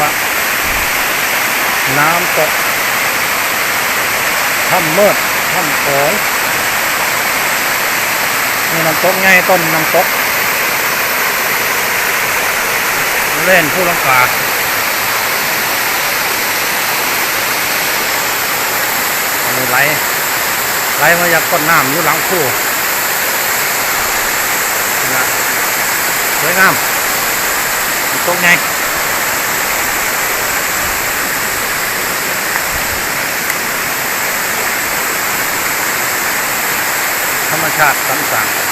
ว่าน้ำตกถ้ำเมิดถ้ำโขงนี่น้ำตกไงต้นน้ำตก เล่นผู้ลังกาอันนี้ไหลไหลมาจากต้นน้ำอยู่หลังคู่สวยงามน้ำตกไงธรรม ชาติต่าง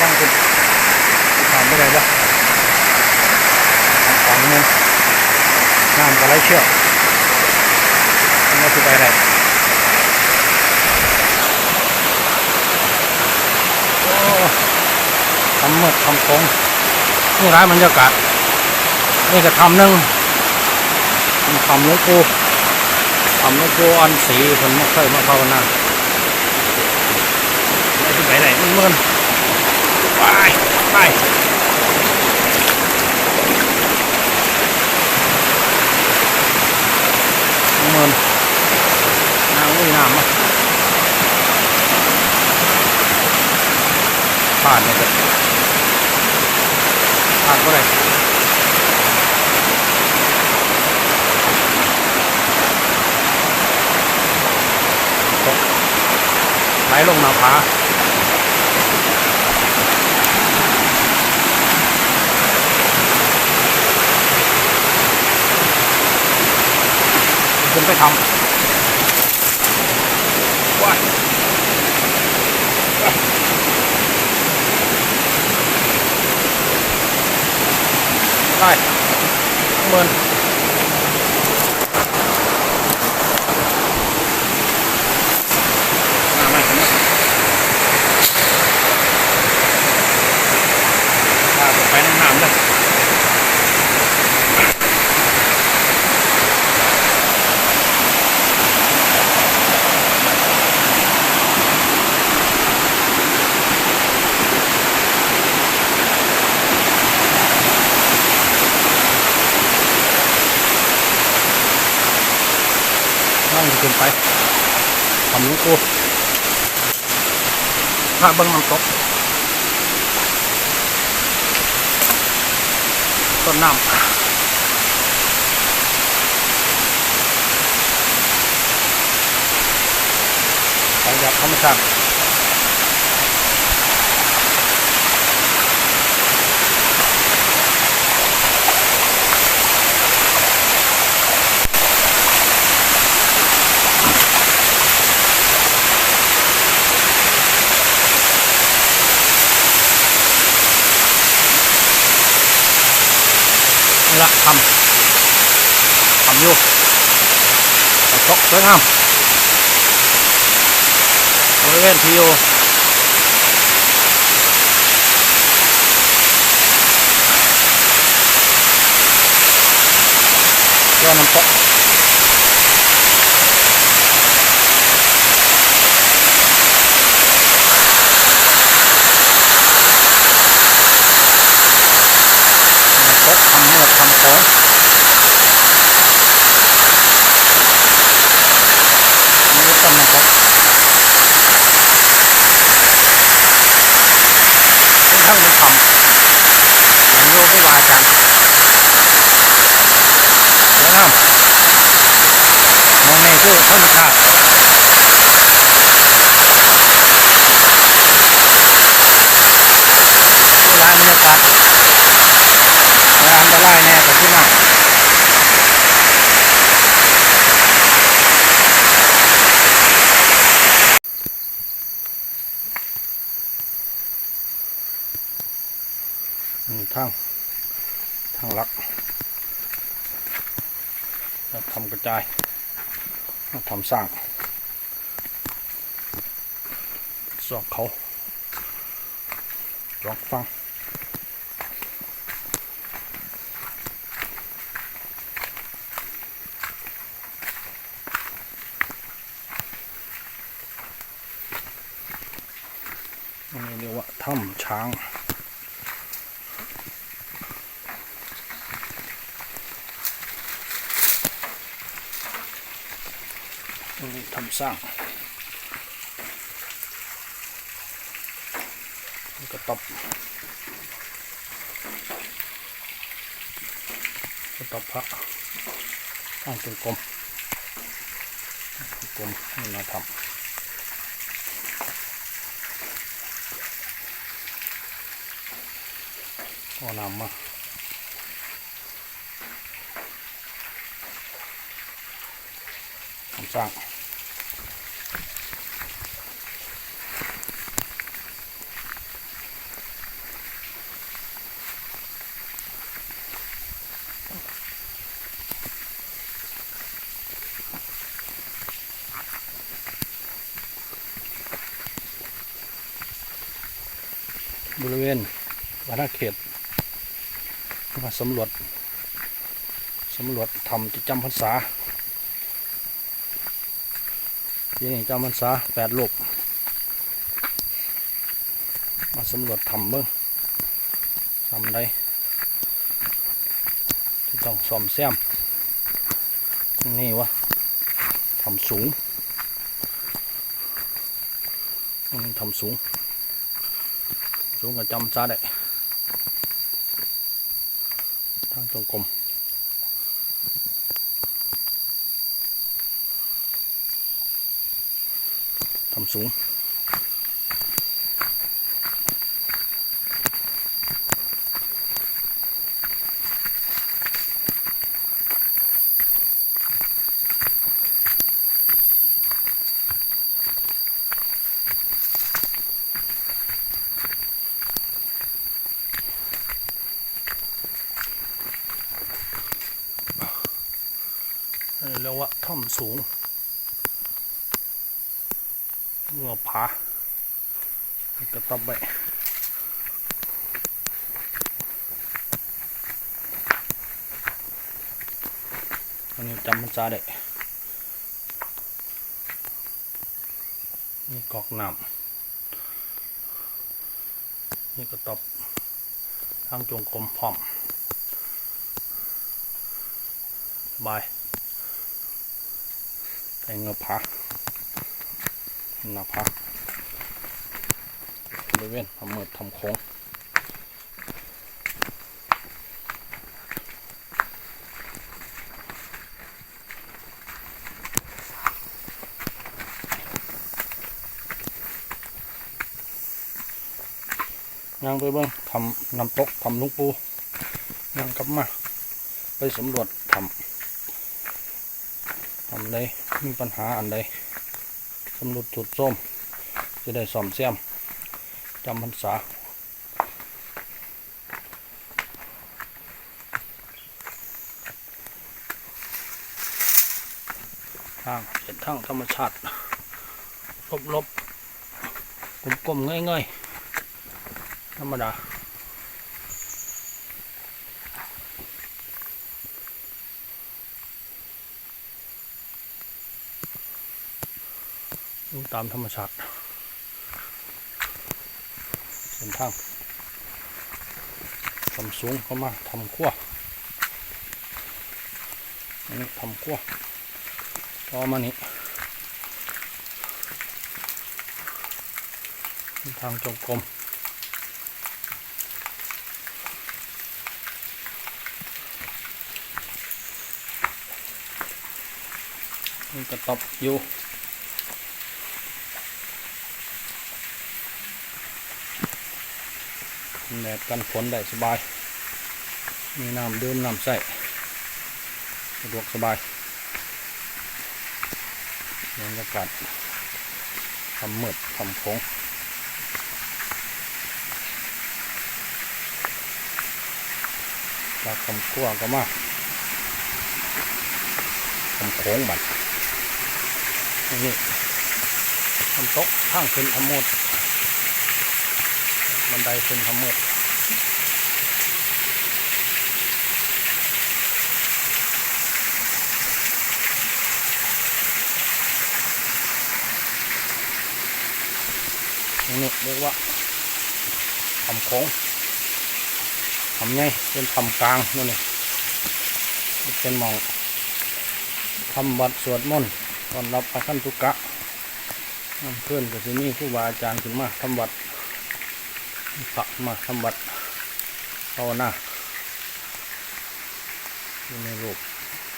ฟังคุณตามไม่ได้ปะฝั่งนึงน้ำก็ไหลเชี่ยวมันก็คือไปได้โอ้ทำมืดทำคงนี่ร้ายบรรยากาศนี่ก็ทำหนึ่งทำลูกปูทำลูกปูอันสีคนไม่เคยมาภาวนาไม่ที่ไปไหนมันมืด ไปไปเงินน้ำอุ้ยน้ำมาผ่านเลยผ่านเมื่อไรตกไหลลงหน้าผา ไปทำว้ายได้เมินมาไม่ถึงถ้าไปในน้ำเลย นั่งขึ้นไปทำ หลูกกูพระเบิ้งน้ำตก ต้นน้ำไปจากธรรมชาติ ละทำทำอยู่ตกสวยงามบริเวณที่อยู่ยอนน้ำตก อ้าวมองในคือคนขาดนี่ร้านบรรยากาศร้านตะไลแน่กับพี่น้นมาทางทางลัก ทำกระจายทำสร้างสอกเขาลอกฟังอันนี้เรียกว่าถ้ำช้าง อันนี้ ทำสร้างนี่กระต๊อบกระต๊อบพระตั้งเป็นกลมกลมนี่มาทำก็นำมาทำสร้าง บริเวณวัฒนเขตมาสำรวจสำรวจทำกิจจำพรรษาปีนี้จำพรรษาแปดลูกมาสำรวจทำเบิ่งทำได้ที่ต้องซ่อมแซมนี่วะทำสูงนี่ทำสูง สูงกับจำซาได้ทางจงกรมทำสูง เรียกว่าถ้ำสูงเงือผาแล้วก็ตับไปอันนี้จำมันจาได้นี่กอกน้ำนี่ก็ตอบทางจงกรมพร้อมบาย ไปเงือผาหน้าผาบริเวณทำเมือทำโค้งย่างไปเบ้างทำน้ำตกทำลุงปูย่างกลับมา ไปสำรวจทำทำใด มีปัญหาอันใดสำรวจจุดส้มจะได้ซ่อมแซมจำพรรษาทางเป็นทางธรรมชาติลบลบกลมกลมๆง่ายๆธรรมดา ดู ตามธรรมชาติเส้นทางทำสูงเข้ามาทำขั้วอันนี้ทำขั้วต่อมานี้ทางจงกรมนี่กระตบอยู่ แดดกันฝนได้สบาย มีน้ำดื่มน้ำใส่สะดวกสบายบรรยากาศทำมืดทำโค้งจากคำขั้วก็มาคำโค้งบัดนี่ทำโต๊ะข้างขึ้นทำหมด บันไดขึ้นทำหมดนี่เรียกว่าทำโค้งทำไงเป็นทำกลางนั่นนี่เป็นหมองทำวัดสวดมนต์ตอนรับพระขั้นตุกะเพื่อนก็จะมีครูบาอาจารย์ขึ้นมาทำวัด พระมาทำวัดภาวนาอยู่ในรูป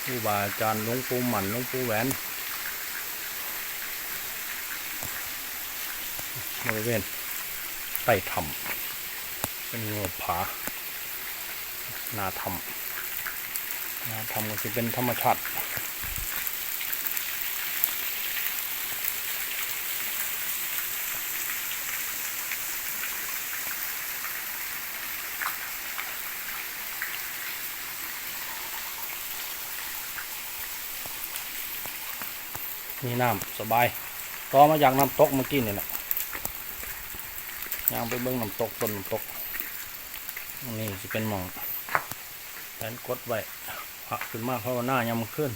ครูบาอาจารย์หลวงปู่หมันหลวงปู่แหวนบริเวณใต้ถ้ำเป็นเงือผานาถ้ำนาถ้ำก็จะเป็นธรรมชาติ มีน้ำสบายต่อมาจากน้ำตกเมื่อกี้นี่แหละย่างไปเบิ้งน้ำตกต้นน้ำตก นี่จะเป็นหมองแผนกดไว้พักขึ้นมาภาวนายามมื้อขึ้น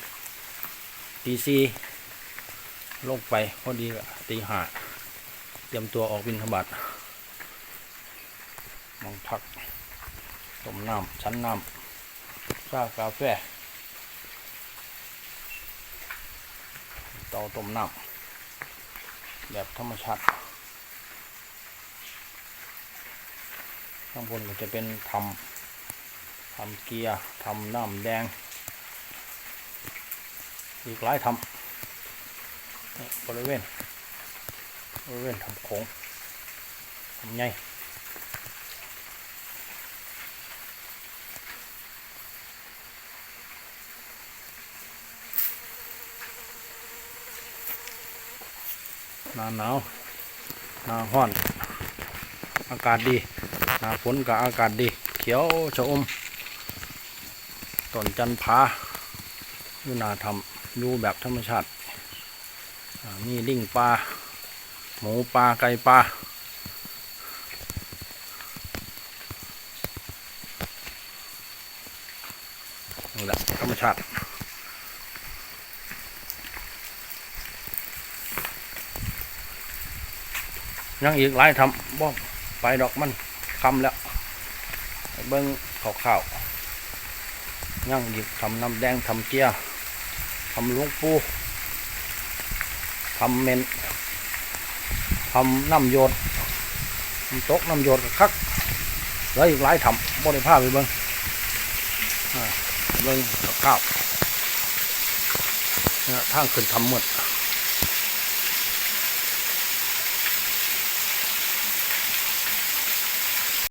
ตีซีลงไปพอดีตีหาเตรียมตัวออกบินธบัตมองพักต้มน้ำชั้นน้ำชากาแฟ เตาต้มน้ำแบบธรรมชาติข้างบนก็จะเป็นทำทำเกียร์ทำน้ำแดง อีกหลายทำบริเวณบริเวณทำโค้งทำไง หนาหนาวหนาห้อน อากาศดีหนาฝนกับอากาศดี เขียวชะอมต้นจันผาอยู่นาทำอยู่แบบธรรมชาติมีลิงปลาหมูปลาไก่ปลาแหละธรรมชาติ ยังอีกหลายทำบ่ไปดอกมันคำแล้วเบิ้งข่าวๆยังอีกทำน้ำแดงทำเจียทำลวงปูทำเมนทำน้ำโยดน้ำตกน้ำโยดกคักแล้วอีกหลายทำบ่ได้พาไปเบิ้งเบิ้งข่าวๆเนี่ยทางขึ้นทำหมด